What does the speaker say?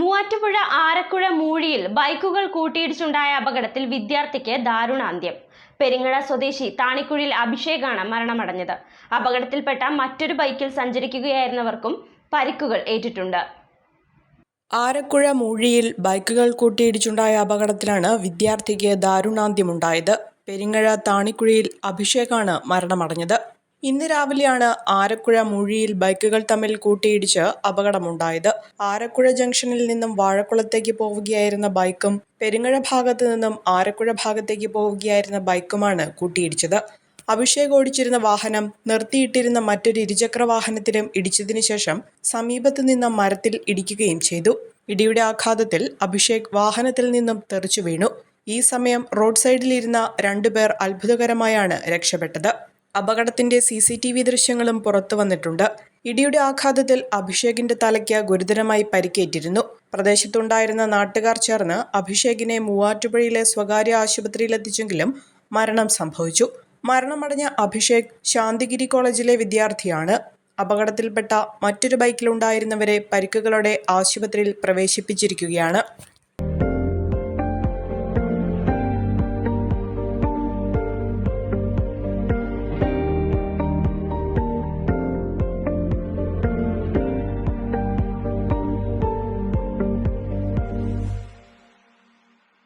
മൂവാറ്റുപുഴ ആരക്കുഴ മൂഴിയിൽ ബൈക്കുകൾ കൂട്ടിയിടിച്ചുണ്ടായ അപകടത്തിൽ വിദ്യാർത്ഥിക്ക് ദാരുണാന്ത്യം. പെരിങ്ങഴ സ്വദേശി താണിക്കുഴിയിൽ അഭിഷേകാണ് മരണമടഞ്ഞത്. അപകടത്തിൽപ്പെട്ട മറ്റൊരു ബൈക്കിൽ സഞ്ചരിക്കുകയായിരുന്നവർക്കും പരിക്കുകൾ ഏറ്റിട്ടുണ്ട്. ആരക്കുഴ മൂഴിയിൽ ബൈക്കുകൾ കൂട്ടിയിടിച്ചുണ്ടായ അപകടത്തിലാണ് വിദ്യാർത്ഥിക്ക് ദാരുണാന്ത്യമുണ്ടായത്. പെരിങ്ങഴ താണിക്കുഴിയിൽ അഭിഷേകാണ് മരണമടഞ്ഞത്. ഇന്ന് രാവിലെയാണ് ആരക്കുഴ മുഴിയിൽ ബൈക്കുകൾ തമ്മിൽ കൂട്ടിയിടിച്ച് അപകടമുണ്ടായത്. ആരക്കുഴ ജംഗ്ഷനിൽ നിന്നും വാഴക്കുളത്തേക്ക് പോവുകയായിരുന്ന ബൈക്കും പെരുങ്ങഴ ഭാഗത്തു നിന്നും ആരക്കുഴ ഭാഗത്തേക്ക് പോവുകയായിരുന്ന ബൈക്കുമാണ് കൂട്ടിയിടിച്ചത്. അഭിഷേക് ഓടിച്ചിരുന്ന വാഹനം നിർത്തിയിട്ടിരുന്ന മറ്റൊരു ഇരുചക്ര വാഹനത്തിലും ഇടിച്ചതിനു ശേഷം സമീപത്ത് നിന്ന മരത്തിൽ ഇടിക്കുകയും ചെയ്തു. ഇടിയുടെ ആഘാതത്തിൽ അഭിഷേക് വാഹനത്തിൽ നിന്നും തെറിച്ചു വീണു. ഈ സമയം റോഡ് സൈഡിലിരുന്ന രണ്ടുപേർ അത്ഭുതകരമായാണ് രക്ഷപ്പെട്ടത്. അപകടത്തിന്റെ സി സി ടി വി ദൃശ്യങ്ങളും പുറത്തു വന്നിട്ടുണ്ട്. ഇടിയുടെ ആഘാതത്തിൽ അഭിഷേകിന്റെ തലയ്ക്ക് ഗുരുതരമായി പരിക്കേറ്റിരുന്നു. പ്രദേശത്തുണ്ടായിരുന്ന നാട്ടുകാർ ചേർന്ന് അഭിഷേകിനെ മൂവാറ്റുപുഴയിലെ സ്വകാര്യ ആശുപത്രിയിലെത്തിച്ചെങ്കിലും മരണം സംഭവിച്ചു. മരണമടഞ്ഞ അഭിഷേക് ശാന്തിഗിരി കോളേജിലെ വിദ്യാർത്ഥിയാണ്. അപകടത്തിൽപ്പെട്ട മറ്റൊരു ബൈക്കിലുണ്ടായിരുന്നവരെ പരിക്കുകളോടെ ആശുപത്രിയിൽ പ്രവേശിപ്പിച്ചിരിക്കുകയാണ്.